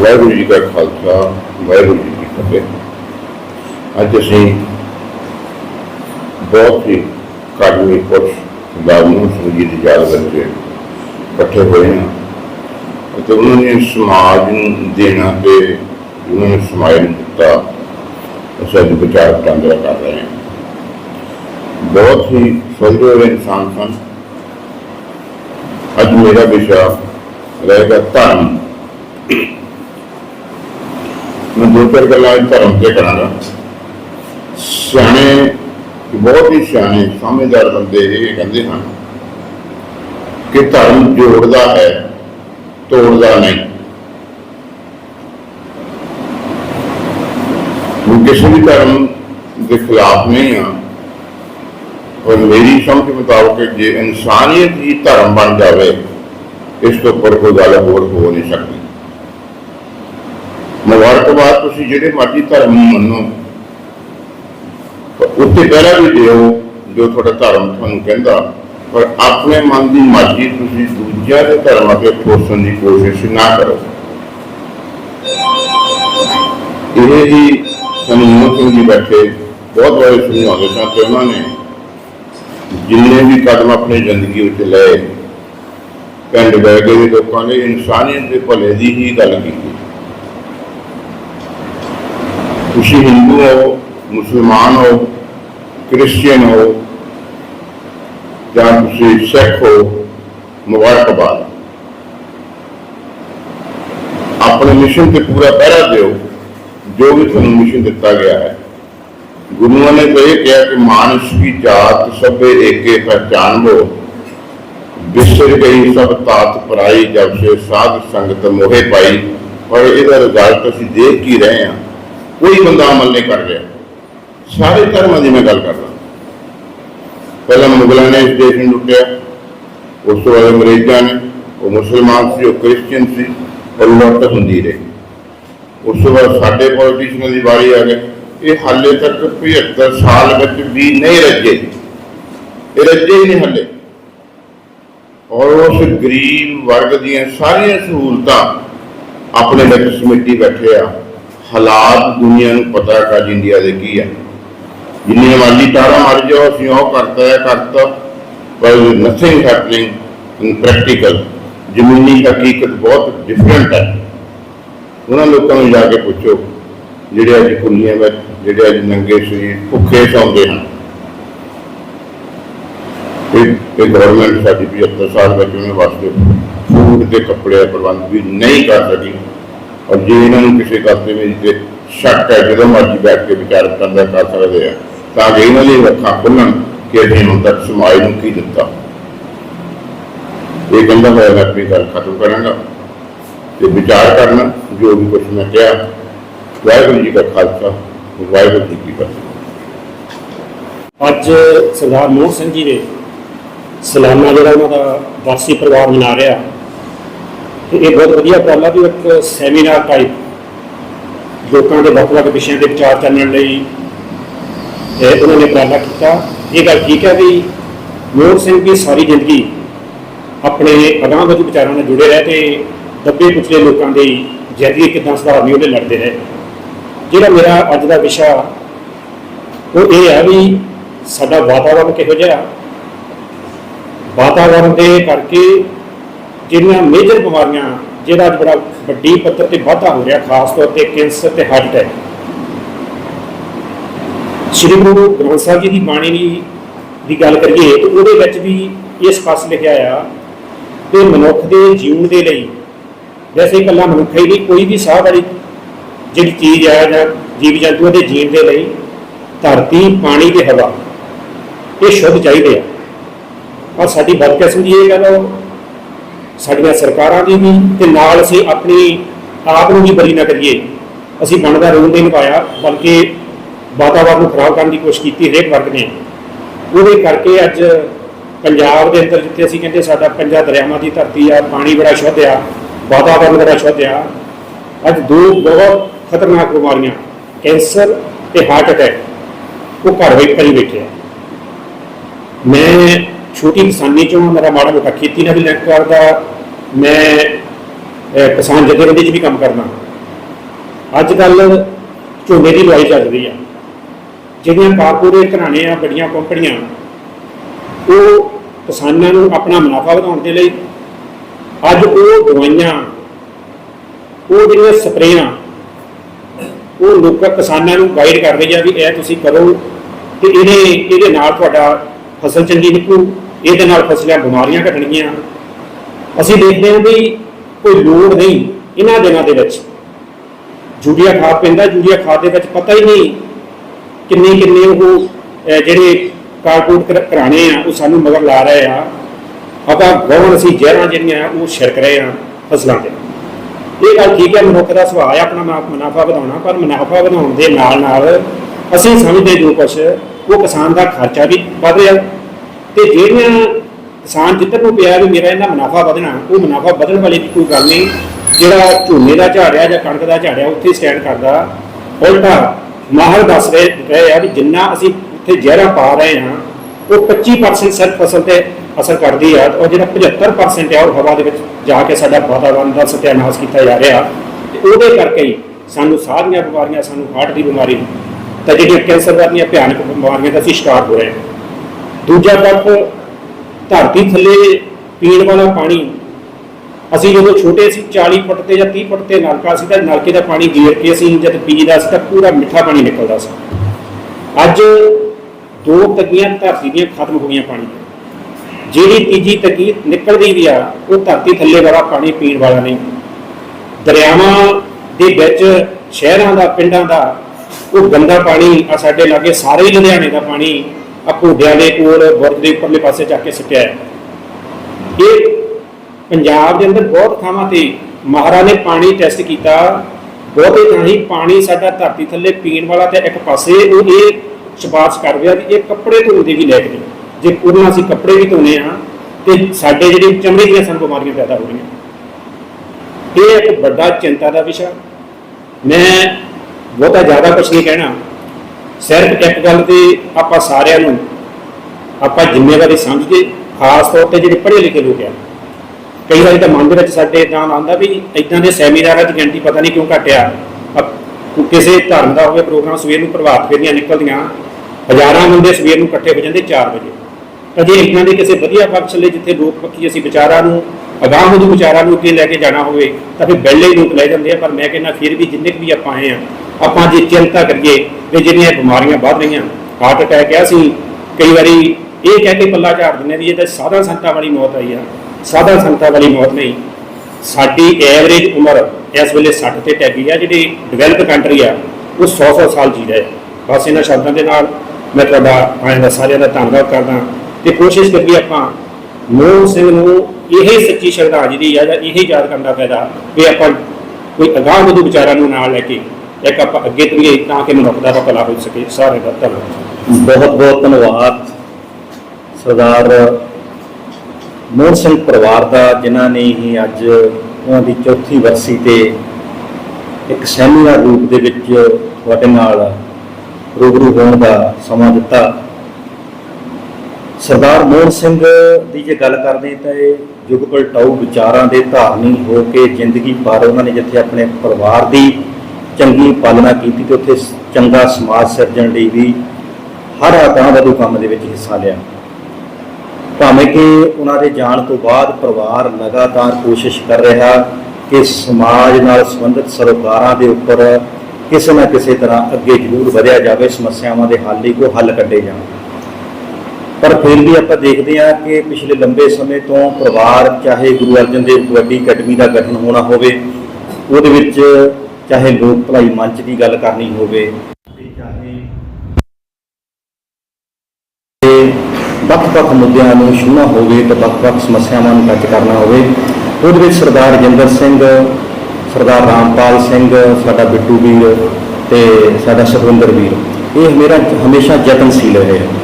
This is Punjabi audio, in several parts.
ਵਾਹਿਗੁਰੂ ਜੀ ਕਾ ਖਾਲਸਾ, ਵਾਹਿਗੁਰੂ ਜੀ ਕੀ ਫਤਿਹ। ਅੱਜ ਅਸੀਂ ਬਹੁਤ ਹੀ ਕਾਰਮੀ ਪੁਰਸ਼ ਬਾਬੂ ਸਿੰਘ ਦੀ ਯਾਦ ਵਿੱਚ ਇਕੱਠੇ ਹੋਏ ਹਾਂ ਅਤੇ ਉਹਨਾਂ ਨੇ ਸਮਾਜ ਨੂੰ ਦੇਣਾ ਤੇ ਉਹਨਾਂ ਨੇ ਸਮਾਜ ਨੂੰ ਦਿੱਤਾ, ਅਸੀਂ ਅੱਜ ਵਿਚਾਰ ਵਟਾਂਦਰਾ ਕਰ ਰਹੇ ਹਾਂ। ਬਹੁਤ ਹੀ ਸੁਲਝੇ ਹੋਏ ਇਨਸਾਨ ਸਨ। ਅੱਜ ਮੇਰਾ ਵਿਸ਼ਾ ਰਹੇਗਾ ਧਰਮ ਮੈਂ ਦੋ ਚਾਰ ਗੱਲਾਂ ਇਸ ਧਰਮ ਤੇ ਕਰਾਂਗਾ। ਸਿਆਣੇ ਬਹੁਤ ਹੀ ਸਿਆਣੇ, ਸਮਝਦਾਰ ਬੰਦੇ ਇਹ ਕਹਿੰਦੇ ਹਨ ਕਿ ਧਰਮ ਜੋੜਦਾ ਹੈ, ਤੋੜਦਾ ਨਹੀਂ। ਮੈਂ ਕਿਸੇ ਵੀ ਧਰਮ ਦੇ ਖਿਲਾਫ ਨਹੀਂ ਆ ਪਰ ਮੇਰੀ ਸਮਝ ਮੁਤਾਬਕ ਜੇ ਇਨਸਾਨੀਅਤ ਹੀ ਧਰਮ ਬਣ ਜਾਵੇ, ਇਸ ਤੋਂ ਉੱਪਰ ਕੋਈ ਗੱਲ ਹੋਰ ਹੋ ਨਹੀਂ ਸਕਦੀ। ਵਾਰ ਤੋਂ ਬਾਅਦ ਤੁਸੀਂ ਜਿਹੜੇ ਮਰਜ਼ੀ ਧਰਮ ਨੂੰ ਮੰਨੋ। ਪਰ ਉੱਤੇ ਪਹਿਰਾ ਵੀ ਦਿਓ ਜੋ ਤੁਹਾਡਾ ਧਰਮ ਤੁਹਾਨੂੰ ਕਹਿੰਦਾ। ਪਰ ਆਪਣੇ ਮਨ ਦੀ ਮਰਜ਼ੀ ਤੁਸੀਂ ਦੂਜਿਆਂ ਦੇ ਧਰਮ ਅੱਗੇ ਠੋਸਣ ਦੀ ਕੋਸ਼ਿਸ਼ ਨਾ ਕਰੋ। ਇਹ ਹੀ ਸਾਨੂੰ ਸਿੰਘ ਜੀ ਬੈਠੇ ਬਹੁਤ ਵਾਰ ਸਮਝਾਉਂਦੇ ਸਨ ਤੇ ਉਹਨਾਂ ਨੇ ਜਿੰਨੇ ਵੀ ਕਦਮ ਆਪਣੀ ਜ਼ਿੰਦਗੀ ਵਿੱਚ ਲਏ, ਪਿੰਡ ਗਏ ਦੇ ਲੋਕਾਂ ਨੇ ਇਨਸਾਨੀਅਤ ਦੇ ਭਲੇ ਦੀ ਹੀ ਗੱਲ ਕੀਤੀ। ਤੁਸੀਂ ਹਿੰਦੂ ਹੋ, ਮੁਸਲਮਾਨ ਹੋ, ਕ੍ਰਿਸਚੀਅਨ ਹੋ, ਜਾਂ ਤੁਸੀਂ ਸਿੱਖ ਹੋ, ਮੁਬਾਰਕਬਾਦ। ਆਪਣੇ ਮਿਸ਼ਨ ਤੇ ਪੂਰਾ ਪਹਿਰਾ ਦਿਓ, ਜੋ ਵੀ ਤੁਹਾਨੂੰ ਮਿਸ਼ਨ ਦਿੱਤਾ ਗਿਆ ਹੈ। ਗੁਰੂਆਂ ਨੇ ਤਾਂ ਇਹ ਕਿਹਾ ਕਿ ਮਾਨਸ ਕੀ ਜਾਤ ਸਭੇ ਏਕੇ ਪਹਿਚਾਨਬੋ ਵਿਸਰ ਗਈ ਸਭ ਤਾਤ ਪਰਾਈ, ਜਬ ਸੇ ਸਾਧ ਸੰਗਤ ਮੋਹੇ ਪਾਈ। ਔਰ ਇਹਦਾ ਰਿਜ਼ਲਟ ਅਸੀਂ ਦੇਖ ਕੀ ਰਹੇ ਹਾਂ। ਕੋਈ ਬੰਦਾ ਅਮਲ ਨਹੀਂ ਕਰ ਰਿਹਾ। ਸਾਰੇ ਧਰਮਾਂ ਦੀ ਮੈਂ ਗੱਲ ਕਰਦਾ। ਪਹਿਲਾਂ ਮੁਗਲਾਂ ਨੇ ਇਸ ਦੇਸ਼ ਨੂੰ ਲੁੱਟਿਆ। ਉਸ ਤੋਂ ਬਾਅਦ ਅੰਗਰੇਜ਼ਾਂ ਨੇ, ਉਹ ਮੁਸਲਮਾਨ ਸੀ, ਉਹ ਕ੍ਰਿਸਚੀਅਨ ਸੀ ਔਰ ਲੁੱਟ ਹੁੰਦੀ ਰਹੀ। ਉਸ ਤੋਂ ਬਾਅਦ ਸਾਡੇ ਪੋਲੀਟੀਸ਼ੀਅਨਾਂ ਦੀ ਵਾਰੀ ਆ ਗਈ। ਇਹ ਹਾਲੇ ਤੱਕ 75 ਸਾਲ ਵਿੱਚ ਵੀ ਨਹੀਂ ਰੱਜੇ। ਇਹ ਰੱਜੇ ਹੀ ਨਹੀਂ ਹਾਲੇ। ਔਰ ਉਸ ਗਰੀਬ ਵਰਗ ਦੀਆਂ ਸਾਰੀਆਂ ਸਹੂਲਤਾਂ ਆਪਣੇ ਵਿੱਚ ਸਮਿੱਟੀ ਬੈਠੇ ਆ। ਹਾਲਾਤ ਦੁਨੀਆ ਨੂੰ ਪਤਾ ਕਾ ਇੰਡੀਆ ਦੇ ਕੀ ਆ ਜਿੰਨੀ ਮਰਜ਼ੀ ਤਾਰਾ ਮਰ ਜਾਓ ਅਸੀਂ ਉਹ ਕਰਤਾ ਹੈ ਕਰਤਾ ਪਰ ਨਥਿੰਗ ਹੈਪਨਿੰਗ ਇਨ ਪ੍ਰੈਕਟੀਕਲ ਜ਼ਮੀਨੀ ਹਕੀਕਤ ਬਹੁਤ ਡਿਫਰੈਂਟ ਹੈ ਉਹਨਾਂ ਲੋਕਾਂ ਨੂੰ ਜਾ ਕੇ ਪੁੱਛੋ ਜਿਹੜੇ ਅੱਜ ਕੁੱਲੀਆਂ ਵਿੱਚ ਜਿਹੜੇ ਅੱਜ ਨੰਗੇ ਸਰੀਰ ਭੁੱਖੇ ਸੌਂਦੇ ਹਨ ਇਹ ਇਹ ਗਵਰਨਮੈਂਟ ਸਾਡੀ 75 ਸਾਲ ਵਿੱਚ ਉਹਨਾਂ ਵਾਸਤੇ ਫੂਡ ਦੇ ਕੱਪੜੇ ਦਾ ਪ੍ਰਬੰਧ ਵੀ ਨਹੀਂ ਕਰ ਸਕੀ ਔਰ ਜੇ ਇਹਨਾਂ ਨੂੰ ਕਿਸੇ ਕਾਸੇ ਵਿੱਚ ਸ਼ੱਕ ਹੈ, ਜਦੋਂ ਮਰਜ਼ੀ ਬੈਠ ਕੇ ਵਿਚਾਰ ਕਰਦਾ ਕਰ ਸਕਦੇ ਆ, ਤਾਂ ਕਿ ਇਹਨਾਂ ਦੀ ਅੱਖਾਂ ਖੁੱਲਣ ਕਿ ਅਸੀਂ ਹੁਣ ਤੱਕ ਸਮਾਜ ਨੂੰ ਕੀ ਦਿੱਤਾ। ਇਹ ਕਹਿੰਦਾ ਹੋਇਆ ਮੈਂ ਆਪਣੀ ਗੱਲ ਖਤਮ ਕਰਾਂਗਾ ਤੇ ਵਿਚਾਰ ਕਰਨਾ, ਜੋ ਵੀ ਕੁਝ ਮੈਂ ਕਿਹਾ, ਵਾਹਿਗੁਰੂ ਜੀ ਕਾ ਖਾਲਸਾ, ਵਾਹਿਗੁਰੂ ਜੀ ਕੀ ਫਤਿਹ। ਅੱਜ ਸਰਦਾਰ ਮੋਹਨ ਸਿੰਘ ਜੀ ਦੇ ਸਲਾਨਾ ਜਿਹੜਾ ਉਹਨਾਂ ਦਾ ਵਾਰਸੀ ਪਰਿਵਾਰ ਮਨਾ ਰਿਹਾ। ਤੇ ਇਹ ਬਹੁਤ ਵਧੀਆ ਉਪਰਾਲਾ ਵੀ ਇੱਕ ਸੈਮੀਨਾਰ ਟਾਈਪ ਲੋਕਾਂ ਦੇ ਵੱਖ-ਵੱਖ ਵਿਸ਼ਿਆਂ ਦੇ ਵਿਚਾਰ ਚਾਨਣ ਲਈ, ਇਹ ਉਹਨਾਂ ਨੇ ਉਪਰਾਲਾ ਕੀਤਾ। ਇਹ ਗੱਲ ਠੀਕ ਹੈ ਵੀ ਮੋਹਨ ਸਿੰਘ ਦੀ ਸਾਰੀ ਜ਼ਿੰਦਗੀ ਆਪਣੇ ਅਗਾਂਹ ਵਿੱਚ ਵਿਚਾਰਾਂ ਨਾਲ ਜੁੜੇ ਰਹੇ ਤੇ ਦੱਬੇ ਕੁਚਲੇ ਲੋਕਾਂ ਦੀ ਜ਼ਿੰਦਗੀ ਕਿੱਦਾਂ ਸੁਧਾਰਨੀ ਉਹਦੇ ਲੜਦੇ ਰਹੇ। ਜਿਹੜਾ ਮੇਰਾ ਅੱਜ ਦਾ ਵਿਸ਼ਾ, ਉਹ ਇਹ ਹੈ ਵੀ ਸਾਡਾ ਵਾਤਾਵਰਣ ਕਿਹੋ ਜਿਹਾ ਵਾਤਾਵਰਣ ਦੇ ਕਰਕੇ ਜਿਹੜੀਆਂ ਮੇਜਰ ਬਿਮਾਰੀਆਂ ਜਿਹਦਾ ਅੱਜ ਬੜਾ ਵੱਡੀ ਪੱਧਰ ਤੇ ਵਾਧਾ ਹੋ ਰਿਹਾ, ਖਾਸ ਤੌਰ ਤੇ ਕੈਂਸਰ ਤੇ ਹਾਰਟ ਅਟੈਕ ਸ਼੍ਰੀ ਗੁਰੂ ਗ੍ਰੰਥ ਸਾਹਿਬ ਜੀ ਦੀ ਬਾਣੀ ਦੀ ਦੀ ਗੱਲ ਕਰੀਏ, ਤਾਂ ਉਹਦੇ ਵਿੱਚ ਵੀ ਇਸ ਪਾਸ ਲਿਖਿਆ ਆ ਕਿ ਮਨੁੱਖ ਦੇ ਜੀਵਨ ਦੇ ਲਈ ਵੈਸੇ ਇਕੱਲਾ ਮਨੁੱਖ ਹੀ ਨਹੀਂ, ਕੋਈ ਵੀ ਸਾਹ ਵਾਲੀ ਜਿਹੜੀ ਚੀਜ਼ ਆ ਜਾਂ ਜੀਵ ਜੰਤੂਆਂ ਦੇ ਜੀਣ ਦੇ ਲਈ ਧਰਤੀ, ਪਾਣੀ ਤੇ ਹਵਾ, ਇਹ ਸ਼ੁੱਧ ਚਾਹੀਦੇ ਆ। ਔਰ ਸਾਡੀ ਬਦਕਿਸਮਤੀ ਇਹ ਗੱਲ ਸਾਡੀਆਂ ਸਰਕਾਰਾਂ ਦੀ ਵੀ ਤੇ ਨਾਲ ਅਸੀਂ ਆਪਣੀ ਆਪ ਨੂੰ ਵੀ ਬਰੀ ਨਾ ਕਰੀਏ। ਅਸੀਂ ਬਣਦਾ ਰੋਲ ਨਹੀਂ ਨਿਭਾਇਆ ਬਲਕਿ ਵਾਤਾਵਰਨ ਨੂੰ ਖਰਾਬ ਕਰਨ ਦੀ ਕੋਸ਼ਿਸ਼ ਕੀਤੀ ਹਰੇਕ ਵਰਗ ਨੇ। ਉਹਦੇ ਕਰਕੇ ਅੱਜ ਪੰਜਾਬ ਦੇ ਅੰਦਰ ਜਿੱਥੇ ਅਸੀਂ ਕਹਿੰਦੇ ਸਾਡਾ ਪੰਜਾ ਦਰਿਆਵਾਂ ਦੀ ਧਰਤੀ ਆ, ਪਾਣੀ ਬੜਾ ਸ਼ੁੱਧ ਆ, ਵਾਤਾਵਰਨ ਬੜਾ ਸ਼ੁੱਧ ਆ, ਅੱਜ ਦੋ ਬਹੁਤ ਖਤਰਨਾਕ ਬਿਮਾਰੀਆਂ, ਕੈਂਸਰ ਤੇ ਹਾਰਟ ਅਟੈਕ, ਉਹ ਘਰ ਵਿੱਚ ਕਰੀ ਬੈਠੇ ਆ। ਮੈਂ ਛੋਟੀ ਕਿਸਾਨੀ ਚੋਂ ਮੇਰਾ ਮਾੜਾ ਮੋਟਾ ਖੇਤੀ ਨਾਲ ਵੀ ਲਿੰਕ ਕਰਦਾ। ਮੈਂ ਕਿਸਾਨ ਜਥੇਬੰਦੀ 'ਚ ਵੀ ਕੰਮ ਕਰਦਾ। ਅੱਜ ਕੱਲ ਝੋਨੇ ਦੀ ਲਵਾਈ ਚੱਲ ਰਹੀ ਆ। ਜਿਹੜੀਆਂ ਕਾਰਪੋਰੇਟ ਘਰਾਣੇ ਆ ਵੱਡੀਆਂ ਕੰਪਨੀਆਂ, ਉਹ ਕਿਸਾਨਾਂ ਨੂੰ ਆਪਣਾ ਮੁਨਾਫਾ ਵਧਾਉਣ ਦੇ ਲਈ ਅੱਜ ਉਹ ਦਵਾਈਆਂ, ਉਹ ਜਿਹੜੀਆਂ ਸਪਰੇਆਂ, ਉਹ ਲੋਕਾਂ ਕਿਸਾਨਾਂ ਨੂੰ ਗਾਈਡ ਕਰ ਰਹੀ ਆ ਵੀ ਇਹ ਤੁਸੀਂ ਕਰੋ ਤੇ ਇਹਦੇ ਇਹਦੇ ਨਾਲ ਤੁਹਾਡਾ ਫਸਲ ਚੰਗੀ ਨਿਕਲੂ, ਇਹਦੇ ਨਾਲ ਫਸਲਾਂ ਬਿਮਾਰੀਆਂ ਘਟਣਗੀਆਂ। ਅਸੀਂ ਦੇਖਦੇ ਹਾਂ ਵੀ ਕੋਈ ਲੋੜ ਨਹੀਂ ਇਹਨਾਂ ਦਿਨਾਂ ਦੇ ਵਿੱਚ। ਯੂਰੀਆ ਖਾਦ ਪੈਂਦਾ ਯੂਰੀਆ ਖਾਦ ਦੇ ਵਿੱਚ ਪਤਾ ਹੀ ਨਹੀਂ ਕਿੰਨੇ ਕਿੰਨੇ ਉਹ ਜਿਹੜੇ ਕਾਰਪੋਰੇਟ ਘਰ- ਆ, ਉਹ ਸਾਨੂੰ ਮਗਰ ਲਾ ਰਹੇ ਆ। ਆਪਾਂ ਗੌਣ ਅਸੀਂ ਜ਼ਹਿਰਾਂ ਜਿਹੜੀਆਂ ਉਹ ਛਿੜਕ ਰਹੇ ਆ ਫਸਲਾਂ ਤੇ। ਇਹ ਗੱਲ ਠੀਕ ਹੈ, ਮਨੁੱਖ ਦਾ ਸੁਭਾਅ ਹੈ, ਆਪਣਾ ਮੁਨਾ- ਮੁਨਾਫਾ ਵਧਾਉਣਾ, ਪਰ ਮੁਨਾਫਾ ਵਧਾਉਣ ਦੇ ਨਾਲ ਨਾਲ ਅਸੀਂ ਸਮਝਦੇ ਜੋ ਕੁਛ ਉਹ ਕਿਸਾਨ ਦਾ ਖਰਚਾ ਵੀ ਵੱਧ ਰਿਹਾ। ਤੇ ਜਿਹੜੀਆਂ ਕਿਸਾਨ ਜਿੱਧਰ ਨੂੰ ਪਿਆ ਵੀ ਮੇਰਾ ਇਹਨਾਂ ਮੁਨਾਫਾ ਵਧਣਾ, ਉਹ ਮੁਨਾਫਾ ਵਧਣ ਵਾਲੀ ਕੋਈ ਗੱਲ ਨਹੀਂ। ਜਿਹੜਾ ਝੋਨੇ ਦਾ ਝਾੜਿਆ ਜਾਂ ਕਣਕ ਦਾ ਝਾੜਿਆ ਉੱਥੇ ਸਟੈਂਡ ਕਰਦਾ। ਉਲਟਾ ਮਾਹਰ ਦੱਸ ਰਹੇ ਰਹੇ ਆ ਵੀ ਜਿੰਨਾ ਅਸੀਂ ਉੱਥੇ ਜ਼ਹਿਰਾਂ ਪਾ ਰਹੇ ਹਾਂ, ਉਹ 25% ਸਿਰਫ ਫਸਲ ਤੇ ਅਸਰ ਕਰਦੀ ਆ ਔਰ ਜਿਹੜਾ 75% ਆ, ਉਹ ਹਵਾ ਦੇ ਵਿੱਚ ਜਾ ਕੇ ਸਾਡਾ ਵਾਤਾਵਰਣ ਦਾ ਸਤਿਆਨਾਸ਼ ਕੀਤਾ ਜਾ ਰਿਹਾ। ਤੇ ਉਹਦੇ ਕਰਕੇ ਹੀ ਸਾਨੂੰ ਸਾਰੀਆਂ ਬਿਮਾਰੀਆਂ, ਸਾਨੂੰ ਹਾਰਟ ਦੀ ਬਿਮਾਰੀ ਤਾਂ ਜਿਹੜੀਆਂ ਕੈਂਸਰ ਵਰਗੀਆਂ ਭਿਆਨਕ ਬਿਮਾਰੀਆਂ ਦਾ ਅਸੀਂ ਸ਼ਿਕਾਰ ਹੋ ਰਹੇ ਹਾਂ। ਦੂਜਾ ਤੱਕ, ਧਰਤੀ ਥੱਲੇ ਪੀਣ ਵਾਲਾ ਪਾਣੀ, ਅਸੀਂ ਜਦੋਂ ਛੋਟੇ ਸੀ 40 ਫੁੱਟ ਤੇ ਜਾਂ 30 ਫੁੱਟ ਤੇ ਨਲਕਾ ਸੀ ਤਾਂ ਨਲਕੇ ਦਾ ਪਾਣੀ ਗੇਰ ਕੇ ਅਸੀਂ ਜਦ ਪੀਦਾ ਸੀ ਤਾਂ ਪੂਰਾ ਮਿੱਠਾ ਪਾਣੀ ਨਿਕਲਦਾ ਸੀ। ਅੱਜ ਦੋ ਤੱਕੀਆਂ ਧਰਤੀ ਦੀਆਂ ਖਤਮ ਹੋ ਗਈਆਂ ਪਾਣੀ ਜਿਹੜੀ ਤੀਜੀ ਤੱਕੀ ਨਿਕਲਦੀ ਵੀ ਆ, ਉਹ ਧਰਤੀ ਥੱਲੇ ਵਾਲਾ ਪਾਣੀ ਪੀਣ ਵਾਲਾ ਨਹੀਂ। ਦਰਿਆਵਾਂ ਦੇ ਵਿੱਚ, ਸ਼ਹਿਰਾਂ ਦਾ, ਪਿੰਡਾਂ ਦਾ ਉਹ ਗੰਦਾ ਪਾਣੀ ਆ ਸਾਡੇ ਲਾਗੇ ਸਾਰੇ ਹੀ ਲੁਧਿਆਣੇ ਦਾ ਪਾਣੀ ਆ ਘੋੜਿਆਂ ਦੇ ਕੋਲ, ਬੁਰਜ ਦੇ ਉੱਪਰਲੇ ਪਾਸੇ ਚੱਕ ਕੇ ਸੁੱਟਿਆ ਹੈ। ਇਹ ਪੰਜਾਬ ਦੇ ਅੰਦਰ ਬਹੁਤ ਥਾਵਾਂ ਤੇ ਮਹਾਰਾ ਨੇ ਪਾਣੀ ਟੈਸਟ ਕੀਤਾ। ਬਹੁਤੇ ਥਾਈਂ ਪਾਣੀ ਸਾਡਾ ਧਰਤੀ ਥੱਲੇ ਪੀਣ ਵਾਲਾ ਤੇ ਇੱਕ ਪਾਸੇ ਉਹ ਇਹ ਸਿਫਾਰਸ਼ ਕਰ ਰਿਹਾ ਵੀ ਇਹ ਕੱਪੜੇ ਧੋਣ ਦੇ ਵੀ ਲੈ ਕੇ ਜੇ ਪੂਰਨ ਅਸੀਂ ਕੱਪੜੇ ਵੀ ਧੋਨੇ ਆ, ਤੇ ਸਾਡੇ ਜਿਹੜੇ ਚਮੜੀ ਦੀਆਂ ਸਾਨੂੰ ਬਿਮਾਰੀਆਂ ਪੈਦਾ ਹੋ ਰਹੀਆਂ। ਇਹ ਇੱਕ ਵੱਡਾ ਚਿੰਤਾ ਦਾ ਵਿਸ਼ਾ। ਮੈਂ ਬਹੁਤਾ ਜ਼ਿਆਦਾ ਕੁਝ ਨਹੀਂ ਕਹਿਣਾ। ਸਿਰਫ ਇੱਕ ਗੱਲ ਤੇ ਆਪਾਂ ਸਾਰਿਆਂ ਨੂੰ ਆਪਾਂ ਜ਼ਿੰਮੇਵਾਰੀ ਸਮਝ ਕੇ ਖਾਸ ਤੌਰ ਤੇ ਜਿਹੜੇ ਪੜ੍ਹੇ ਲਿਖੇ ਲੋਕ ਆ। ਕਈ ਵਾਰੀ ਤਾਂ ਮਨ ਦੇ ਵਿੱਚ ਸਾਡੇ ਇਦਾਂ ਆਉਂਦਾ ਵੀ ਇਦਾਂ ਦੇ ਸੈਮੀਨਾਰਾਂ ਦੀ ਗਿਣਤੀ ਪਤਾ ਨਹੀਂ ਕਿਉਂ ਘਟਿਆ। ਅਪ- ਕਿਸੇ ਧਰਮ ਦਾ ਹੋਵੇ ਪ੍ਰੋਗਰਾਮ ਸਵੇਰ ਨੂੰ ਪ੍ਰਭਾਤ ਫੇਰੀਆਂ ਨਿਕਲਦੀਆਂ, ਹਜ਼ਾਰਾਂ ਬੰਦੇ ਸਵੇਰ ਨੂੰ ਇਕੱਠੇ ਹੋ ਜਾਂਦੇ 4 ਵਜੇ। ਅਜੇ ਇਦਾਂ ਦੇ ਕਿਸੇ ਵਧੀਆ ਫੰਕਸ਼ਨ ਲਈ ਜਿੱਥੇ ਲੋਕ ਪੱਖੀ ਅਸੀਂ ਵਿਚਾਰਾਂ ਨੂੰ ਅਗਾਂਹ ਨੂੰ ਵਿਚਾਰਾਂ ਨੂੰ ਅੱਗੇ ਲੈ ਕੇ ਜਾਣਾ ਹੋਵੇ, ਤਾਂ ਫਿਰ ਪਹਿਲੇ ਰੂਪ ਲੈ ਜਾਂਦੇ ਆ। ਪਰ ਮੈਂ ਕਹਿੰਦਾ, ਫਿਰ ਵੀ ਜਿੰਨੇ ਕੁ ਵੀ ਆਪਾਂ ਆਏ ਆ, ਆਪਾਂ ਜੇ ਚਿੰਤਾ ਕਰੀਏ ਵੀ ਜਿਹੜੀਆਂ ਬਿਮਾਰੀਆਂ ਵੱਧ ਰਹੀਆਂ ਹਾਰਟ ਅਟੈਕ ਆ ਸੀ ਕਈ ਵਾਰੀ ਇਹ ਕਹਿ ਕੇ ਪੱਲਾ ਝਾੜ ਦਿੰਦੇ ਵੀ ਇਹ ਤਾਂ ਸਾਧਾ ਸੰਤਾਂ ਵਾਲੀ ਮੌਤ ਆਈ ਆ, ਸਾਧਾ ਸੰਤਾਂ ਵਾਲੀ ਮੌਤ ਨਹੀਂ। ਸਾਡੀ ਐਵਰੇਜ ਉਮਰ ਇਸ ਵੇਲੇ 60 ਤੇ ਟੈਗੀ ਆ, ਜਿਹੜੀ ਡਿਵੈਲਪ ਕੰਟਰੀ ਆ, ਉਹ 100 100 ਸਾਲ ਜੀ ਰਹੇ। ਬਸ ਇਹਨਾਂ ਸ਼ਬਦਾਂ ਦੇ ਨਾਲ ਮੈਂ ਤੁਹਾਡਾ ਆਇਆਂ ਦਾ ਸਾਰਿਆਂ ਦਾ ਧੰਨਵਾਦ ਕਰਦਾ। ਤੇ ਕੋਸ਼ਿਸ਼ ਕਰੀਏ ਆਪਾਂ ਮੋਹ ਸਿੰਘ ਨੂੰ ਇਹ ਸੱਚੀ ਸ਼ਰਧਾਂਜਲੀ ਆ, ਜਾਂ ਇਹ ਯਾਦ ਕਰਨ ਦਾ ਫਾਇਦਾ ਵੀ ਆਪਾਂ ਕੋਈ ਅਗਾਂਹ ਵਧੂ ਵਿਚਾਰਾਂ ਨੂੰ ਨਾਲ ਲੈ ਕੇ ਇੱਕ ਆਪਾਂ ਅੱਗੇ ਤੁਰੀਏ ਤਾਂ ਕਿ ਮਨੁੱਖ ਦਾ ਭਲਾ ਹੋ ਸਕੇ। ਸਾਰੇ ਦਾ ਧੰਨਵਾਦ। ਬਹੁਤ ਬਹੁਤ ਧੰਨਵਾਦ ਸਰਦਾਰ ਮੋਹਨ ਸਿੰਘ ਪਰਿਵਾਰ ਦਾ, ਜਿਨ੍ਹਾਂ ਨੇ ਹੀ ਅੱਜ ਉਹਨਾਂ ਦੀ ਚੌਥੀ ਵਰਸੀ ਤੇ ਇੱਕ ਸੈਮੀਨਾਰ ਰੂਪ ਦੇ ਵਿੱਚ ਤੁਹਾਡੇ ਨਾਲ ਰੂਬਰੂ ਹੋਣ ਦਾ ਸਮਾਂ ਦਿੱਤਾ। ਸਰਦਾਰ ਮੋਹਨ ਸਿੰਘ ਦੀ ਜੇ ਗੱਲ ਕਰਦੇ ਤਾਂ ਇਹ ਯੁਗ ਪਲਟਾਊ ਵਿਚਾਰਾਂ ਦੇ ਧਾਰਨੀ ਹੋ ਕੇ ਜ਼ਿੰਦਗੀ ਭਰ ਉਹਨਾਂ ਨੇ ਜਿੱਥੇ ਆਪਣੇ ਪਰਿਵਾਰ ਦੀ ਚੰਗੀ ਪਾਲਣਾ ਕੀਤੀ ਤੇ ਉੱਥੇ ਚੰਗਾ ਸਮਾਜ ਸਿਰਜਣ ਲਈ ਵੀ ਹਰ ਅਗਾਂਹ ਵਧੂ ਕੰਮ ਦੇ ਵਿੱਚ ਹਿੱਸਾ ਲਿਆ। ਭਾਵੇਂ ਕਿ ਉਹਨਾਂ ਦੇ ਜਾਣ ਤੋਂ ਬਾਅਦ ਪਰਿਵਾਰ ਲਗਾਤਾਰ ਕੋਸ਼ਿਸ਼ ਕਰ ਰਿਹਾ ਕਿ ਸਮਾਜ ਨਾਲ ਸੰਬੰਧਿਤ ਸਰੋਕਾਰਾਂ ਦੇ ਉੱਪਰ ਕਿਸੇ ਨਾ ਕਿਸੇ ਤਰ੍ਹਾਂ ਅੱਗੇ ਜ਼ਰੂਰ ਵਧਿਆ ਜਾਵੇ, ਸਮੱਸਿਆਵਾਂ ਦੇ ਹੱਲ ਲਈ ਕੋਈ ਹੱਲ ਕੱਢੇ ਜਾਣ। ਪਰ ਫਿਰ ਵੀ ਆਪਾਂ ਦੇਖਦੇ ਹਾਂ ਕਿ ਪਿਛਲੇ ਲੰਬੇ ਸਮੇਂ ਤੋਂ ਪਰਿਵਾਰ, ਚਾਹੇ ਗੁਰੂ ਅਰਜਨ ਦੇਵ ਕਬੱਡੀ ਅਕੈਡਮੀ ਦਾ ਗਠਨ ਹੋਣਾ ਹੋਵੇ, ਉਹਦੇ ਵਿੱਚ ਚਾਹੇ ਲੋਕ ਭਲਾਈ ਮੰਚ ਦੀ ਗੱਲ ਕਰਨੀ ਹੋਵੇ ਤੇ ਚਾਹੇ ਵੱਖ-ਵੱਖ ਮੁੱਦਿਆਂ ਨੂੰ ਛੂਹਣਾ ਹੋਵੇ ਤੇ ਵੱਖ-ਵੱਖ ਸਮੱਸਿਆਵਾਂ ਨੂੰ ਟੱਚ ਕਰਨਾ ਹੋਵੇ, ਉਹਦੇ ਵਿੱਚ ਸਰਦਾਰ ਰਜਿੰਦਰ ਸਿੰਘ, ਸਰਦਾਰ ਰਾਮਪਾਲ ਸਿੰਘ, ਸਾਡਾ ਬਿੱਟੂ ਵੀਰ ਤੇ ਸਾਡਾ ਸੁਖਵਿੰਦਰ ਵੀਰ। ਇਹ ਮੇਰਾ ਹਮੇਸ਼ਾ ਯਤਨਸ਼ੀਲ ਰਹੇ। ਆ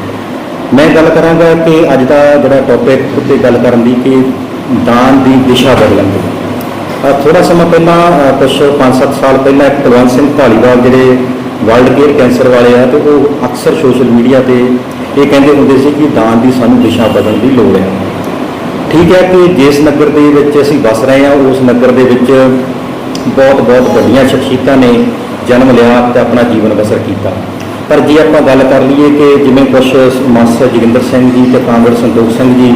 ਮੈਂ ਗੱਲ ਕਰਾਂਗਾ ਕਿ ਅੱਜ ਦਾ ਜਿਹੜਾ ਟੌਪਿਕ ਉੱਤੇ ਗੱਲ ਕਰਨ ਦੀ ਕਿ ਦਾਨ ਦੀ ਦਿਸ਼ਾ ਬਦਲਣ ਦੀ। ਅਹ ਥੋੜਾ ਸਮਾਂ ਪਹਿਲਾਂ ਅਹ ਕੁਛ 5-7 ਸਾਲ ਪਹਿਲਾਂ ਇੱਕ ਕੁਲਵੰਤ ਸਿੰਘ ਢਾਲੀਵਾਲ ਜਿਹੜੇ ਵਰਲਡ ਕੇਅਰ ਕੈਂਸਰ ਵਾਲੇ ਆ ਤੇ ਉਹ ਅਕਸਰ ਸੋਸ਼ਲ ਮੀਡੀਆ ਤੇ ਇਹ ਕਹਿੰਦੇ ਹੁੰਦੇ ਸੀ ਕਿ ਦਾਨ ਦੀ ਸਾਨੂੰ ਦਿਸ਼ਾ ਬਦਲਣ ਦੀ ਲੋੜ ਹੈ। ਠੀਕ ਹੈ ਕਿ ਜਿਸ ਨਗਰ ਦੇ ਵਿੱਚ ਅਸੀਂ ਵਸ ਰਹੇ ਹਾਂ, ਉਸ ਨਗਰ ਦੇ ਵਿੱਚ ਬਹੁਤ ਬਹੁਤ ਵੱਡੀਆਂ ਸ਼ਖਸੀਅਤਾਂ ਨੇ ਜਨਮ ਲਿਆ ਤੇ ਆਪਣਾ ਜੀਵਨ ਬਸਰ ਕੀਤਾ। ਪਰ ਜੇ ਆਪਾਂ ਗੱਲ ਕਰ ਲਈਏ ਕਿ ਜਿਵੇਂ ਕੁਝ ਮਾਸਟਰ ਜੋਗਿੰਦਰ ਸਿੰਘ ਜੀ ਤੇ ਕਾਂਗੜ ਸੰਤੋਖ ਸਿੰਘ ਜੀ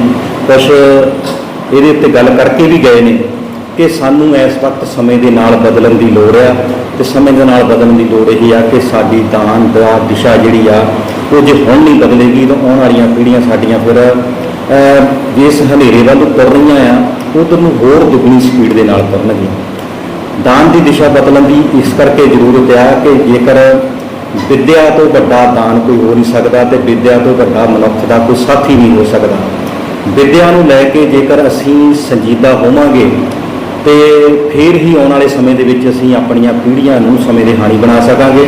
ਕੁਝ ਇਹਦੇ ਉੱਤੇ ਗੱਲ ਕਰਕੇ ਵੀ ਗਏ ਨੇ ਕਿ ਸਾਨੂੰ ਇਸ ਵਕਤ ਸਮੇਂ ਦੇ ਨਾਲ ਬਦਲਣ ਦੀ ਲੋੜ ਆ ਤੇ ਸਮੇਂ ਦੇ ਨਾਲ ਬਦਲਣ ਦੀ ਲੋੜ ਇਹ ਆ ਕਿ ਸਾਡੀ ਦਾਨ ਦਾ ਦਿਸ਼ਾ ਜਿਹੜੀ ਆ, ਉਹ ਜੇ ਹੁਣ ਨਹੀਂ ਬਦਲੇਗੀ ਤਾਂ ਆਉਣ ਵਾਲੀਆਂ ਪੀੜ੍ਹੀਆਂ ਸਾਡੀਆਂ ਫਿਰ ਜਿਸ ਹਨੇਰੇ ਵੱਲ ਤੁਰ ਰਹੀਆਂ ਆ, ਉਧਰ ਨੂੰ ਹੋਰ ਦੁੱਗਣੀ ਸਪੀਡ ਦੇ ਨਾਲ ਤੁਰਨਗੀਆਂ। ਦਾਨ ਦੀ ਦਿਸ਼ਾ ਬਦਲਣ ਦੀ ਇਸ ਕਰਕੇ ਜ਼ਰੂਰਤ ਆ ਕਿ ਜੇਕਰ ਵਿੱਦਿਆ ਤੋਂ ਵੱਡਾ ਦਾਨ ਕੋਈ ਹੋ ਨਹੀਂ ਸਕਦਾ ਤੇ ਵਿੱਦਿਆ ਤੋਂ ਵੱਡਾ ਮਨੁੱਖ ਦਾ ਕੋਈ ਸਾਥੀ ਨਹੀਂ ਹੋ ਸਕਦਾ। ਵਿੱਦਿਆ ਨੂੰ ਲੈ ਕੇ ਜੇਕਰ ਅਸੀਂ ਸੰਜੀਦਾ ਹੋਵਾਂਗੇ ਤੇ ਫਿਰ ਹੀ ਆਉਣ ਵਾਲੇ ਸਮੇਂ ਦੇ ਵਿੱਚ ਅਸੀਂ ਆਪਣੀਆਂ ਪੀੜ੍ਹੀਆਂ ਨੂੰ ਸਮੇਂ ਦੇ ਹਾਣੀ ਬਣਾ ਸਕਾਂਗੇ,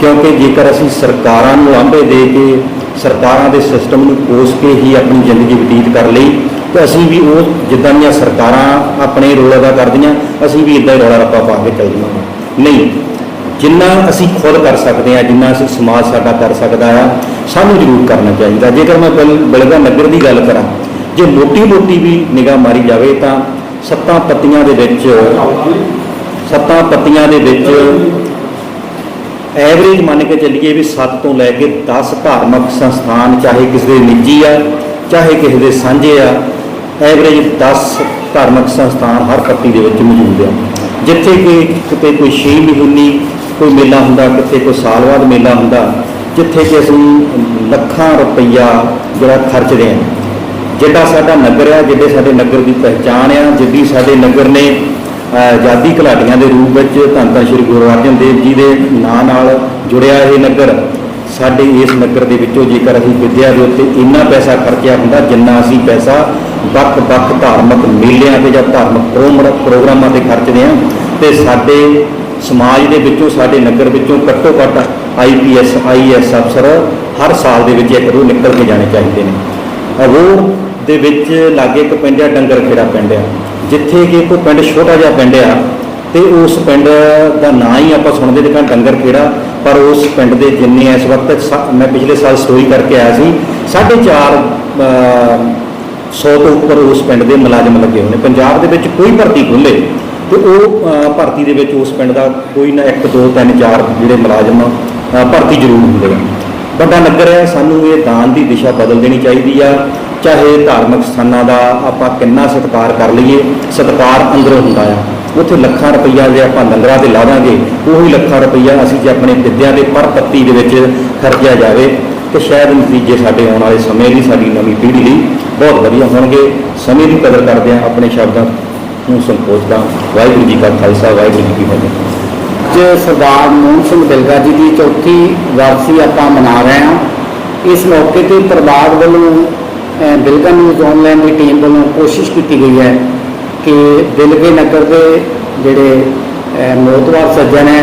ਕਿਉਂਕਿ ਜੇਕਰ ਅਸੀਂ ਸਰਕਾਰਾਂ ਨੂੰ ਆਂਭੇ ਦੇ ਕੇ, ਸਰਕਾਰਾਂ ਦੇ ਸਿਸਟਮ ਨੂੰ ਕੋਸ ਕੇ ਹੀ ਆਪਣੀ ਜ਼ਿੰਦਗੀ ਬਤੀਤ ਕਰ ਲਈ, ਤੇ ਅਸੀਂ ਵੀ ਉਹ ਜਿੱਦਾਂ ਦੀਆਂ ਸਰਕਾਰਾਂ ਆਪਣੇ ਰੋਲ ਅਦਾ ਕਰਦੀਆਂ, ਅਸੀਂ ਵੀ ਇਦਾਂ ਹੀ ਰੌਲਾ ਰੱਪਾ ਪਾ ਕੇ ਚੱਲ ਜਾਵਾਂਗੇ। ਨਹੀਂ ਜਿੰਨਾ ਅਸੀਂ ਖੁਦ ਕਰ ਸਕਦੇ ਹਾਂ, ਜਿੰਨਾ ਅਸੀਂ ਸਮਾਜ ਸਾਡਾ ਕਰ ਸਕਦਾ ਆ, ਸਾਨੂੰ ਜ਼ਰੂਰ ਕਰਨਾ ਚਾਹੀਦਾ। ਜੇਕਰ ਮੈਂ ਬਿਲ- ਬਿਲਗਾ ਨਗਰ ਦੀ ਗੱਲ ਕਰਾਂ, ਜੇ ਮੋਟੀ ਮੋਟੀ ਵੀ ਨਿਗਾਹ ਮਾਰੀ ਜਾਵੇ ਤਾਂ ਸੱਤਾਂ ਪੱਤੀਆਂ ਦੇ ਵਿੱਚ ਸੱਤਾਂ ਪੱਤੀਆਂ ਦੇ ਵਿੱਚ ਐਵਰੇਜ ਮੰਨ ਕੇ ਚੱਲੀਏ ਵੀ 7 ਤੋਂ ਲੈ ਕੇ 10 ਧਾਰਮਿਕ ਸੰਸਥਾਨ, ਚਾਹੇ ਕਿਸੇ ਦੇ ਨਿੱਜੀ ਆ, ਚਾਹੇ ਕਿਸੇ ਦੇ ਸਾਂਝੇ ਆ ਐਵਰੇਜ 10 ਧਾਰਮਿਕ ਸੰਸਥਾਨ ਹਰ ਪੱਤੀ ਦੇ ਵਿੱਚ ਮੌਜੂਦ ਆ। ਜਿੱਥੇ ਕਿ ਕਿਤੇ ਕੋਈ ਛੇ ਮਹੀਨੀ ਕੋਈ ਮੇਲਾ ਹੁੰਦਾ, ਕਿੱਥੇ ਕੋਈ ਸਾਲ ਬਾਅਦ ਮੇਲਾ ਹੁੰਦਾ, ਜਿੱਥੇ ਕਿ ਅਸੀਂ ਲੱਖਾਂ ਰੁਪਈਆ ਜਿਹੜਾ ਖਰਚਦੇ ਹਾਂ। ਜਿਹੜਾ ਸਾਡਾ ਨਗਰ ਆ ਜਿਹੜੇ ਸਾਡੇ ਨਗਰ ਦੀ ਪਹਿਚਾਣ ਆ ਜਿੱਡੀ ਸਾਡੇ ਨਗਰ ਨੇ ਆਜ਼ਾਦੀ ਘੁਲਾਟੀਆਂ ਦੇ ਰੂਪ ਵਿੱਚ ਧੰਨ ਧੰਨ ਸ਼੍ਰੀ ਗੁਰੂ ਅਰਜਨ ਦੇਵ ਜੀ ਦੇ ਨਾਂ ਨਾਲ ਜੁੜਿਆ ਇਹ ਨਗਰ। ਸਾਡੇ ਇਸ ਨਗਰ ਦੇ ਵਿੱਚੋਂ ਜੇਕਰ ਅਸੀਂ ਵਿਦਿਆ ਦੇ ਉੱਤੇ ਇੰਨਾ ਪੈਸਾ ਖਰਚਿਆ ਹੁੰਦਾ, ਜਿੰਨਾ ਅਸੀਂ ਪੈਸਾ ਵੱਖ-ਵੱਖ ਧਾਰਮਿਕ ਮੇਲਿਆਂ ਤੇ ਜਾਂ ਧਾਰਮਿਕ ਪ੍ਰੋਗਰਾਮ- ਪ੍ਰੋਗਰਾਮਾਂ ਤੇ ਖਰਚਦੇ ਹਾਂ, ਤੇ ਸਾਡੇ ਸਮਾਜ ਦੇ ਵਿੱਚੋਂ, ਸਾਡੇ ਨਗਰ ਵਿੱਚੋਂ ਘੱਟੋ ਘੱਟ ਆਈਪੀਐਸ ਆਈਐਸ ਅਫਸਰ ਹਰ ਸਾਲ ਦੇ ਵਿੱਚ ਇੱਕ ਦੋ ਨਿਕਲ ਕੇ ਜਾਣੇ ਚਾਹੀਦੇ ਨੇ। ਅਬੋਰ ਦੇ ਵਿੱਚ ਲਾਗੇ ਇੱਕ ਪਿੰਡ ਆ ਡੰਗਰ ਖੇੜਾ ਪਿੰਡ ਆ। ਜਿੱਥੇ ਕਿ ਕੋਈ ਪਿੰਡ ਛੋਟਾ ਜਿਹਾ ਪਿੰਡ ਆ ਤੇ ਉਸ ਪਿੰਡ ਦਾ ਨਾਂ ਹੀ ਆਪਾਂ ਸੁਣਦੇ ਦੇਖਾਂ ਡੰਗਰ ਖੇੜਾ ਪਰ ਉਸ ਪਿੰਡ ਦੇ ਜਿੰਨੇ ਇਸ ਵਕਤ ਸਾ- ਮੈਂ ਪਿਛਲੇ ਸਾਲ ਸਟੋਰੀ ਕਰਕੇ ਆਇਆ ਸੀ 4.5 100 ਤੋਂ ਉੱਪਰ ਉਸ ਪਿੰਡ ਦੇ ਮੁਲਾਜ਼ਮ ਲੱਗੇ ਹੋਏ ਨੇ। ਪੰਜਾਬ ਦੇ ਵਿੱਚ ਕੋਈ ਭਰਤੀ ਖੁੱਲੇ ਤੇ ਉਹ ਭਰਤੀ ਦੇ ਵਿੱਚ ਉਸ ਪਿੰਡ ਦਾ ਕੋਈ ਨਾ 1 2 3 4 ਜਿਹੜੇ ਮੁਲਾਜ਼ਮ ਅਹ, ਭਰਤੀ ਜ਼ਰੂਰ ਹੁੰਦੇ ਆ ਵੱਡਾ ਨਗਰ ਹੈ ਸਾਨੂੰ ਇਹ ਦਾਨ ਦੀ ਦਿਸ਼ਾ ਬਦਲ ਦੇਣੀ ਚਾਹੀਦੀ ਆ। ਚਾਹੇ ਧਾਰਮਿਕ ਸਥਾਨਾਂ ਦਾ ਆਪਾਂ ਕਿੰਨਾ ਸਤਿਕਾਰ ਕਰ ਲਈਏ ਸਤਿਕਾਰ ਅੰਦਰੋਂ ਹੁੰਦਾ ਆ। ਉੱਥੇ ਲੱਖਾਂ ਰੁਪਈਆ ਜੇ ਆਪਾਂ ਲੰਗਰਾਂ ਤੇ ਲਾਵਾਂਗੇ ਉਹੀ ਲੱਖਾਂ ਰੁਪਈਆ ਅਸੀਂ ਜੇ ਆਪਣੇ ਵਿਦਿਆ ਦੇ ਪਰ ਪੱਤੀ ਦੇ ਵਿੱਚ ਖਰਚਿਆ ਜਾਵੇ ਤੇ ਸ਼ਾਇਦ ਨਤੀਜੇ ਸਾਡੇ ਆਉਣ ਵਾਲੇ ਸਮੇਂ ਲਈ ਸਾਡੀ ਨਵੀਂ ਪੀੜ੍ਹੀ ਲਈ ਬਹੁਤ ਵਧੀਆ ਹੋਣਗੇ। ਸਮੇਂ ਦੀ ਕਦਰ ਕਰਦੇ ਆ ਆਪਣੇ ਸ਼ਬਦਾਂ ਨੂੰ ਸੰਕੋਚਦਾ ਵਾਹਿਗੁਰੂ ਜੀ ਕਾ ਖਾਲਸਾ ਵਾਹਿਗੁਰੂ ਜੀ ਕੀ ਫਤਿਹ। ਅੱਜ ਸਰਦਾਰ ਮੋਹਨ ਸਿੰਘ ਬਿਲਗਾ ਜੀ ਦੀ ਚੌਥੀ ਵਾਰਸੀ ਆਪਾਂ ਮਨਾ ਰਹੇ ਹਾਂ ਇਸ ਮੌਕੇ ਤੇ ਪਰਿਵਾਰ ਵੱਲੋਂ ਅਹ, ਬਿਲਗਾ ਨਿਊਜ਼ ਆਨਲਾਈਨ ਦੀ ਟੀਮ ਵੱਲੋਂ ਕੋਸ਼ਿਸ਼ ਕੀਤੀ ਗਈ ਹੈ ਕਿ ਬਿਲਗੇ ਨਗਰ ਦੇ ਜਿਹੜੇ ਅਹ, ਸੱਜਣ ਹੈ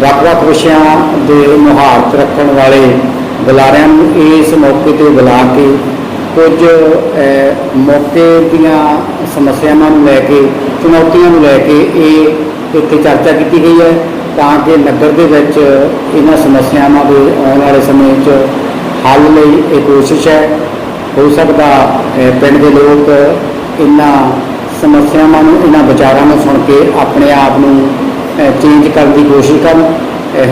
ਵੱਖ-ਵੱਖ ਵਿਸ਼ਿਆਂ ਦੇ ਮੁਹਾਰਤ ਰੱਖਣ ਵਾਲੇ ਬੁਲਾਰਿਆਂ ਨੂੰ ਇਸ ਮੌਕੇ ਤੇ ਬੁਲਾ ਕੇ ਕੁਝ ਮੌਕੇ ਦੀਆਂ ਸਮੱਸਿਆਵਾਂ ਨੂੰ ਲੈ ਕੇ, ਚੁਣੌਤੀਆਂ ਨੂੰ ਲੈ ਕੇ ਇਹ ਇੱਥੇ ਚਰਚਾ ਕੀਤੀ ਗਈ ਹੈ, ਤਾਂ ਕਿ ਨਗਰ ਦੇ ਵਿੱਚ ਇਹਨਾਂ ਸਮੱਸਿਆਵਾਂ ਦੇ ਆਉਣ ਵਾਲੇ ਸਮੇਂ 'ਚ ਹੱਲ ਲਈ ਇਹ ਕੋਸ਼ਿਸ਼ ਹੈ। ਹੋ ਸਕਦਾ ਪਿੰਡ ਦੇ ਲੋਕ ਇਹਨਾਂ ਸਮੱਸਿਆਵਾਂ ਨੂੰ, ਇਹਨਾਂ ਵਿਚਾਰਾਂ ਨੂੰ ਸੁਣ ਕੇ ਆਪਣੇ ਆਪ ਨੂੰ ਚੇਂਜ ਕਰਨ ਦੀ ਕੋਸ਼ਿਸ਼ ਕਰਨ।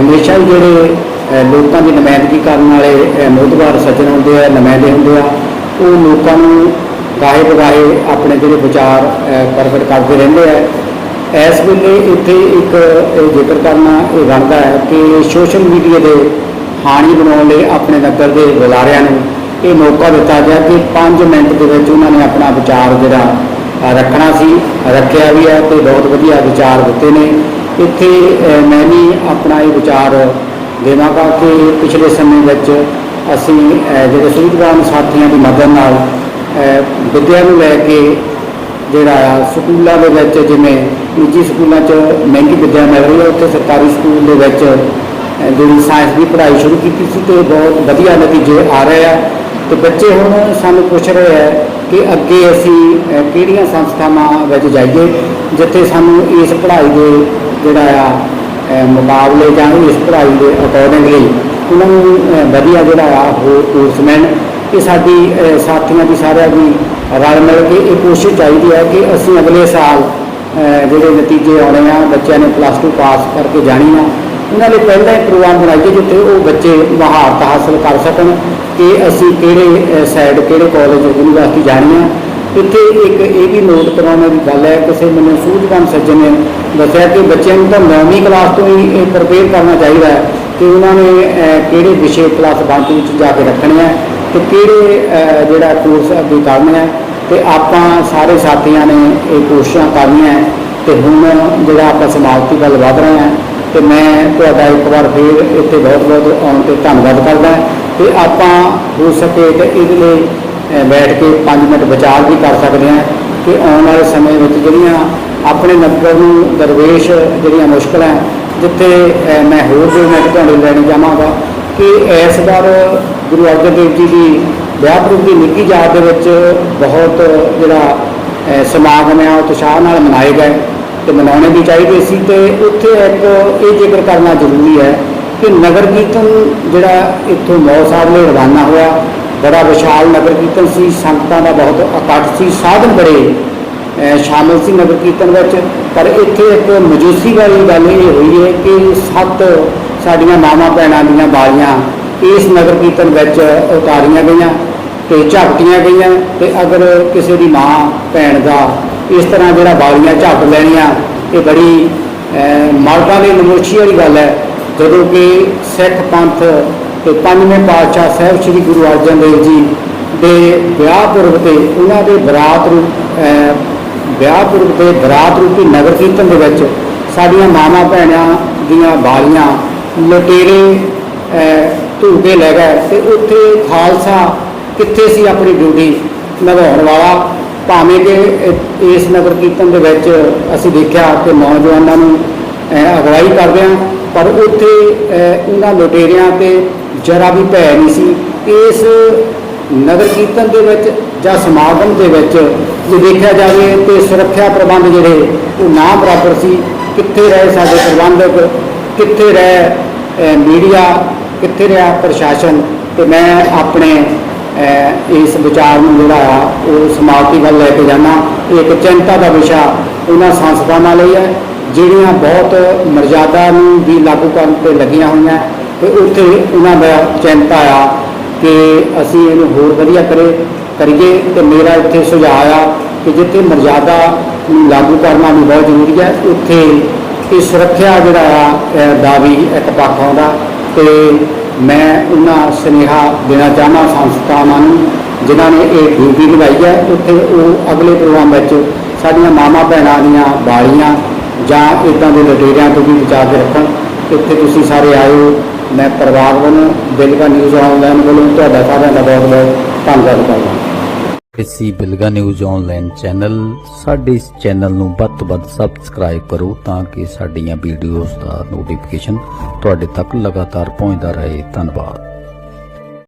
ਹਮੇਸ਼ਾ ਹੀ ਜਿਹੜੇ ਲੋਕਾਂ ਦੀ ਨੁਮਾਇੰਦਗੀ ਕਰਨ ਵਾਲੇ ਮੋਦਵਾਰ ਸੱਜਣ ਹੁੰਦੇ ਆ, ਨੁਮਾਇੰਦੇ ਹੁੰਦੇ ਆ ਉਹ ਲੋਕਾਂ ਨੂੰ ਗਾਹੇ ਬਗਾਹੇ ਆਪਣੇ ਜਿਹੜੇ ਵਿਚਾਰ ਪ੍ਰਗਟ ਕਰਦੇ ਰਹਿੰਦੇ ਆ। ਇਸ ਵੇਲੇ ਇੱਥੇ ਇੱਕ ਜ਼ਿਕਰ ਕਰਨਾ, ਇਹ ਬਣਦਾ ਹੈ ਕਿ ਸੋਸ਼ਲ ਮੀਡੀਆ ਦੇ ਹਾਣੀ ਬਣਾਉਣ ਲਈ ਆਪਣੇ ਨਗਰ ਦੇ ਬੁਲਾਰਿਆਂ ਨੂੰ ਇਹ ਮੌਕਾ ਦਿੱਤਾ ਗਿਆ ਕਿ 5 ਮਿੰਟ ਦੇ ਵਿੱਚ ਉਹਨਾਂ ਨੇ ਆਪਣਾ ਵਿਚਾਰ ਜਿਹੜਾ ਰੱਖਣਾ ਸੀ, ਰੱਖਿਆ ਵੀ ਹੈ ਤੇ ਬਹੁਤ ਵਧੀਆ ਵਿਚਾਰ ਦਿੱਤੇ ਨੇ। ਇੱਥੇ ਮੈਂ ਵੀ ਆਪਣਾ ਇਹ ਵਿਚਾਰ ਦੇਵਾਂਗਾ ਕਿ ਪਿਛਲੇ ਸਮੇਂ ਵਿੱਚ ਅਸੀਂ ਜਿਹੜੇ ਸੂਝਵਾਨ ਸਾਥੀਆਂ ਦੀ ਮਦਦ ਨਾਲ ਅ, ਵਿੱਦਿਆ ਨੂੰ ਲੈ ਕੇ ਜਿਹੜਾ ਆ ਸਕੂਲਾਂ ਦੇ ਵਿੱਚ ਜਿਵੇਂ ਨਿੱਜੀ ਸਕੂਲਾਂ 'ਚ ਮਹਿੰਗੀ ਵਿੱਦਿਆ ਮਿਲ ਰਹੀ ਹੈ ਉੱਥੇ ਸਰਕਾਰੀ ਸਕੂਲ ਦੇ ਵਿੱਚ ਜਿਹੜੀ ਸਾਇੰਸ ਦੀ ਪੜ੍ਹਾਈ ਸ਼ੁਰੂ ਕੀਤੀ ਸੀ ਤੇ ਬਹੁਤ ਵਧੀਆ ਨਤੀਜੇ ਆ ਰਹੇ ਆ। ਤੇ ਬੱਚੇ ਹੁਣ ਸਾਨੂੰ ਪੁੱਛ ਰਹੇ ਆ ਕਿ ਅੱਗੇ ਅਸੀਂ ਕਿਹੜੀਆਂ ਸੰਸਥਾਵਾਂ ਵਿੱਚ ਜਾਈਏ ਜਿੱਥੇ ਸਾਨੂੰ ਇਸ ਪੜ੍ਹਾਈ ਦੇ ਜਿਹੜਾ ਆ ਮੁਕਾਬਲੇ ਜਾਂ ਇਸ ਪੜ੍ਹਾਈ ਦੇ ਅਕੋਰਡਿੰਗਲੀ ਉਹਨਾਂ ਨੂੰ ਵਧੀਆ ਜਿਹੜਾ ਆ ਹੋਰ ਕੋਰਸ ਮਿਲਣ ਇਹ ਸਾਡੀ ਸਾਥੀਆਂ ਦੀ ਸਾਰਿਆਂ ਦੀ ਰਲ ਮਿਲ ਕੇ ਇਹ ਕੋਸ਼ਿਸ਼ ਚਾਹੀਦੀ ਹੈ ਕਿ ਅਸੀਂ ਅਗਲੇ ਸਾਲ ਜਿਹੜੇ ਨਤੀਜੇ ਆਉਣੇ ਆ, ਬੱਚਿਆਂ ਨੇ ਪਲੱਸ 2 ਪਾਸ ਕਰਕੇ ਜਾਣੀ ਆ, ਉਹਨਾਂ ਲਈ ਪਹਿਲਾਂ ਹੀ ਪ੍ਰੋਗਰਾਮ ਬਣਾਈਏ ਜਿੱਥੇ ਉਹ ਬੱਚੇ ਮਹਾਰਤ ਹਾਸਲ ਕਰ ਸਕਣ ਕਿ ਅਸੀਂ ਕਿਹੜੇ ਸਾਈਡ ਕਿਹੜੇ ਕਾਲਜ ਯੂਨੀਵਰਸਿਟੀ ਜਾਣੀ ਆ ਇੱਥੇ ਇੱਕ ਇਹ ਵੀ ਨੋਟ ਕਰਾਉਣ ਦੀ ਗੱਲ ਹੈ, ਕਿਸੇ ਮੈਨੂੰ ਸੂਝਵਾਨ ਸੱਜਣ ਨੇ ਦੱਸਿਆ ਕਿ ਬੱਚਿਆਂ ਨੂੰ ਤਾਂ 9ਵੀਂ ਕਲਾਸ ਤੋਂ ਹੀ ਇਹ ਪ੍ਰਪੇਅਰ ਕਰਨਾ ਚਾਹੀਦਾ ਹੈ ਕਿ ਉਹਨਾਂ ਨੇ ਕਿਹੜੇ ਵਿਸ਼ੇ ਕਲਾਸ 1 ਵਿੱਚ ਜਾ ਕੇ ਰੱਖਣੇ ਹੈ ਤੇ ਕਿਹੜੇ ਜਿਹੜਾ ਕੋਰਸ ਅੱਗੇ ਕਰਨਾ ਹੈ ਤੇ ਆਪਾਂ ਸਾਰੇ ਸਾਥੀਆਂ ਨੇ ਇਹ ਕੋਸ਼ਿਸ਼ਾਂ ਕਰਨੀਆਂ ਹੈ ਤੇ ਹੁਣ ਜਿਹੜਾ ਆਪਾਂ ਸਮਾਪਤੀ ਵੱਲ ਵਧ ਰਹੇ ਹਾਂ ਤੇ ਮੈਂ ਤੁਹਾਡਾ ਇੱਕ ਵਾਰ ਫੇਰ ਇੱਥੇ ਬਹੁਤ ਬਹੁਤ ਆਉਣ ਤੇ ਧੰਨਵਾਦ ਕਰਦਾ ਤੇ ਆਪਾਂ ਹੋ ਸਕੇ ਤੇ ਇਹਦੇ ਲਈ ਬੈਠ ਕੇ 5 ਮਿੰਟ ਵਿਚਾਰ ਵੀ ਕਰ ਸਕਦੇ ਹਾਂ ਕਿ ਆਉਣ ਵਾਲੇ ਸਮੇਂ ਵਿੱਚ ਜਿਹੜੀਆਂ ਆਪਣੇ ਨਗਰ ਨੂੰ ਦਰਵੇਸ਼ ਜਿਹੜੀਆਂ ਮੁਸ਼ਕਲਾਂ ਜਿੱਥੇ ਮੈਂ ਹੋਰ ਜੋ ਮੈਂ ਤੁਹਾਡੇ ਲੈਣੀ ਚਾਹਾਂਗਾ ਕਿ ਇਸ ਵਾਰ ਗੁਰੂ ਅਰਜਨ ਦੇਵ ਜੀ ਦੀ ਵਿਆਹਪੁਰਬ ਦੀ ਨਿੱਕੀ ਜਾਤ ਦੇ ਵਿੱਚ ਬਹੁਤ ਜਿਹੜਾ ਸਮਾਗਮ ਆ ਉਹ ਉਤਸ਼ਾਹ ਨਾਲ ਮਨਾਏ ਗਏ ਤੇ ਮਨਾਉਣੇ ਵੀ ਚਾਹੀਦੇ ਸੀ ਤੇ ਉੱਥੇ ਇੱਕ ਇਹ ਜ਼ਿਕਰ ਕਰਨਾ ਜ਼ਰੂਰੀ ਹੈ ਕਿ ਨਗਰ ਕੀਰਤਨ ਜਿਹੜਾ ਇੱਥੋਂ ਮੌ ਸਾਹਿਬ ਲਈ ਰਵਾਨਾ ਹੋਇਆ ਬੜਾ ਵਿਸ਼ਾਲ ਨਗਰ ਕੀਰਤਨ ਸੀ ਸੰਗਤਾਂ ਦਾ ਬਹੁਤ ਇਕੱਠ ਸੀ ਸਾਧਨ ਬੜੇ ਸ਼ਾਮਿਲ ਸੀ ਨਗਰ ਕੀਰਤਨ ਵਿੱਚ। ਪਰ ਇੱਥੇ ਇੱਕ ਮਜੂਸੀ ਵਾਲੀ ਗੱਲ ਇਹ ਹੋਈ ਹੈ ਕਿ ਸੱਤ ਸਾਡੀਆਂ ਮਾਵਾਂ ਭੈਣਾਂ ਦੀਆਂ ਬਾਲੀਆਂ ਇਸ ਨਗਰ ਕੀਰਤਨ ਵਿੱਚ ਉਤਾਰੀਆਂ ਗਈਆਂ ਤੇ ਝਾਕੀਆਂ ਗਈਆਂ ਤੇ ਅਗਰ ਕਿਸੇ ਦੀ ਮਾਂ ਭੈਣ ਦਾ ਇਸ ਤਰ੍ਹਾਂ ਜਿਹੜਾ ਬਾਲੀਆਂ ਝਾਕ ਲੈਣੀਆਂ ਇਹ ਬੜੀ ਅਹ, ਮਰਦਾਂ ਦੀ ਨਮੋਸ਼ੀ ਵਾਲੀ ਗੱਲ ਹੈ। ਜਦੋਂ ਕਿ ਸਿੱਖ ਪੰਥ ਤੇ ਪੰਜਵੇਂ ਪਾਤਸ਼ਾਹ ਸਾਹਿਬ ਸ੍ਰੀ ਗੁਰੂ ਅਰਜਨ ਦੇਵ ਜੀ ਦੇ ਵਿਆਹ ਪੁਰਬ ਤੇ ਉਹਨਾਂ ਦੇ ਬਰਾਤ ਰੂਪ ਵਿਆਹ ਪੁਰਬ ਤੇ ਬਰਾਤ ਰੂਪੀ ਨਗਰ ਕੀਰਤਨ ਦੇ ਵਿੱਚ ਸਾਡੀਆਂ ਮਾਵਾਂ ਭੈਣਾਂ ਦੀਆਂ ਬਾਲੀਆਂ ਲਟੇਰੇ ਅਹ, ਧੂ ਕੇ ਲੈ ਗਏ ਤੇ ਉੱਥੇ ਖਾਲਸਾ ਕਿੱਥੇ ਸੀ ਆਪਣੀ ਡਿਊਟੀ ਨਿਭਾਉਣ ਵਾਲਾ? ਭਾਵੇਂ ਕਿ ਇਸ ਨਗਰ ਕੀਰਤਨ ਦੇ ਵਿੱਚ ਅਸੀਂ ਦੇਖਿਆ ਕਿ ਨੌਜਵਾਨਾਂ ਨੂੰ ਅਗਵਾਈ ਕਰਦੇ ਆ ਪਰ ਉੱਥੇ ਉਹਨਾਂ ਲੁਟੇਰਿਆਂ ਤੇ ਜਰਾ ਵੀ ਭੈ ਨਹੀਂ ਸੀ। ਇਸ ਨਗਰ ਕੀਰਤਨ ਦੇ ਵਿੱਚ ਜਾਂ ਸਮਾਗਮ ਦੇ ਵਿੱਚ ਜੇ ਦੇਖਿਆ ਜਾਵੇ ਤੇ ਸੁਰੱਖਿਆ ਪ੍ਰਬੰਧ ਜਿਹੜੇ, ਉਹ ਨਾ ਬਰਾਬਰ ਸੀ। ਕਿੱਥੇ ਰਹੇ ਸਾਡੇ ਪ੍ਰਬੰਧਕ? ਕਿੱਥੇ ਰਹੇ ਮੀਡੀਆ? ਕਿੱਥੇ ਰਿਹਾ ਪ੍ਰਸ਼ਾਸਨ? ਤੇ ਮੈਂ ਆਪਣੇ ਇਸ ਵਿਚਾਰ ਨੂੰ ਜਿਹੜਾ ਆ, ਉਹ ਸਮਾਪਤੀ ਵੱਲ ਲੈ ਕੇ ਜਾਣਾ ਇਹ ਇੱਕ ਚਿੰਤਾ ਦਾ ਵਿਸ਼ਾ ਉਹਨਾਂ ਸੰਸਥਾਵਾਂ ਲਈ ਹੈ, ਜਿਹੜੀਆਂ ਬਹੁਤ ਮਰਜ਼ਾਦਾ ਨੂੰ ਵੀ ਲਾਗੂ ਕਰਨ ਤੇ ਲੱਗੀਆਂ ਹੋਈਆਂ। ਤੇ ਉੱਥੇ ਉਹਨਾਂ ਦਾ ਚਿੰਤਾ ਆ ਕਿ ਅਸੀਂ ਇਹਨੂੰ ਹੋਰ ਵਧੀਆ ਕਰੇ, ਕਰੀਏ ਤੇ ਮੇਰਾ ਇੱਥੇ ਸੁਝਾਅ ਆ ਕਿ ਜਿੱਥੇ ਮਰਜ਼ਾਦਾ ਨੂੰ ਲਾਗੂ ਕਰਨਾ ਵੀ ਬਹੁਤ ਜ਼ਰੂਰੀ ਹੈ ਉੱਥੇ ਇਹ ਸੁਰੱਖਿਆ ਜਿਹੜਾ ਆ ਦਾ ਵੀ ਇੱਕ ਪੱਖ ਆਉਂਦਾ ਤੇ ਮੈਂ ਉਹਨਾਂ ਸੁਨੇਹਾ ਦੇਣਾ ਚਾਹੁੰਦਾ ਸੰਸਥਾਵਾਂ ਨੂੰ, ਜਿਨ੍ਹਾਂ ਨੇ ਇਹ ਡਿਊਟੀ ਨਿਭਾਈ ਹੈ, ਉੱਥੇ ਉਹ ਅਗਲੇ ਪ੍ਰੋਗਰਾਮ ਵਿੱਚ ਸਾਡੀਆਂ ਮਾਮਾ ਭੈਣਾਂ ਦੀਆਂ ਬਾਲੀਆਂ ਜਾਂ ਇਦਾਂ ਦੇ ਲਟੇਰਿਆਂ ਤੋਂ ਵੀ ਬਚਾ ਕੇ ਰੱਖਣ। ਇੱਥੇ ਤੁਸੀਂ ਸਾਰੇ ਆਏ ਹੋ ਮੈਂ ਪਰਿਵਾਰ ਵੱਲੋਂ ਦਿਲਗਾ ਨਿਊਜ਼ ਆਨਲਾਈਨ ਵੱਲੋਂ ਤੁਹਾਡਾ ਸਾਰਿਆਂ ਦਾ ਬਹੁਤ ਬਹੁਤ ਧੰਨਵਾਦ ਕਰਦਾ ਇਸੀ ਬਿਲਗਾ ਨਿਊਜ਼ ਆਨਲਾਈਨ ਚੈਨਲ ਸਾਡੇ ਇਸ ਚੈਨਲ ਨੂੰ ਵੱਧ ਤੋਂ ਵੱਧ ਸਬਸਕ੍ਰਾਈਬ ਕਰੋ ਤਾਂ ਕਿ ਸਾਡੀਆਂ ਵੀਡੀਓਜ਼ ਦਾ ਨੋਟੀਫਿਕੇਸ਼ਨ ਤੁਹਾਡੇ ਤੱਕ ਲਗਾਤਾਰ ਪਹੁੰਚਦਾ ਰਹੇ। ਧੰਨਵਾਦ।